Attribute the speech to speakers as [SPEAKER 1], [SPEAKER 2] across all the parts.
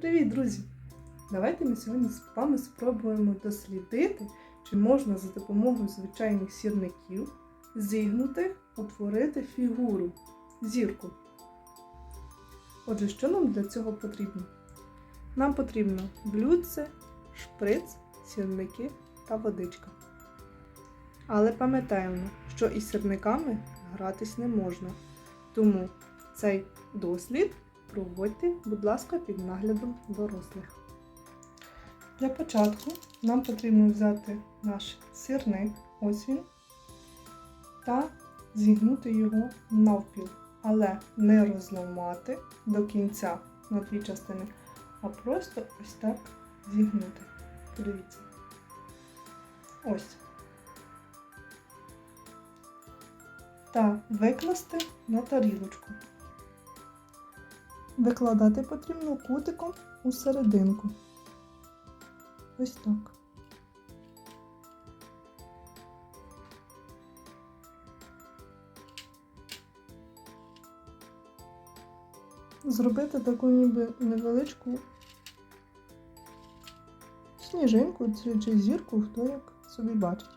[SPEAKER 1] Привіт, друзі! Давайте ми сьогодні з вами спробуємо дослідити, чи можна за допомогою звичайних сірників зігнутих утворити фігуру, зірку. Отже, що нам для цього потрібно? Нам потрібно блюдце, шприц, сірники та водичка. Але пам'ятаємо, що із сірниками гратись не можна. Тому цей дослід проводьте, будь ласка, під наглядом дорослих. Для початку нам потрібно взяти наш сирник, ось він, та зігнути його навпіл, але не розламати до кінця на дві частини, а просто ось так зігнути. Подивіться. Ось. Та викласти на тарілочку. Викладати потрібно кутиком у серединку. Ось так. Зробити таку ніби невеличку сніжинку чи, зірку, хто як собі бачить.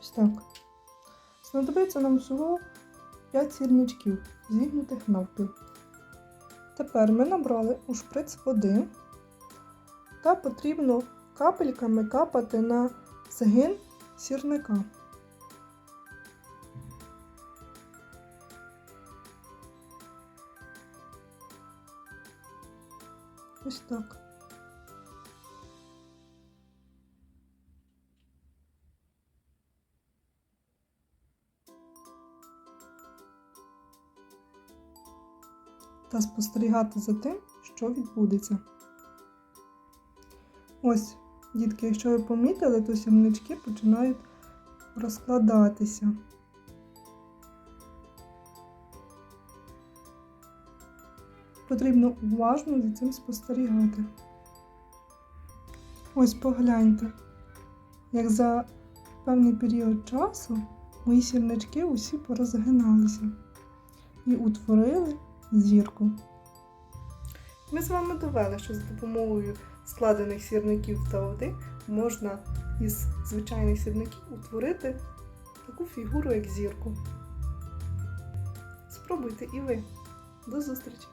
[SPEAKER 1] Ось так. Знадобиться нам всього 5 сірничків, зігнутих навпіл. Тепер ми набрали у шприц води та потрібно капельками капати на згин сірника. Ось так. Та спостерігати за тим, що відбудеться. Ось, дітки, якщо ви помітили, то сірнички починають розкладатися. Потрібно уважно за цим спостерігати. Ось погляньте, як за певний період часу мої сірнички усі порозгиналися і утворили зірку. Ми з вами довели, що за допомогою складених сірників та води можна із звичайних сірників утворити таку фігуру, як зірку. Спробуйте і ви. До зустрічі!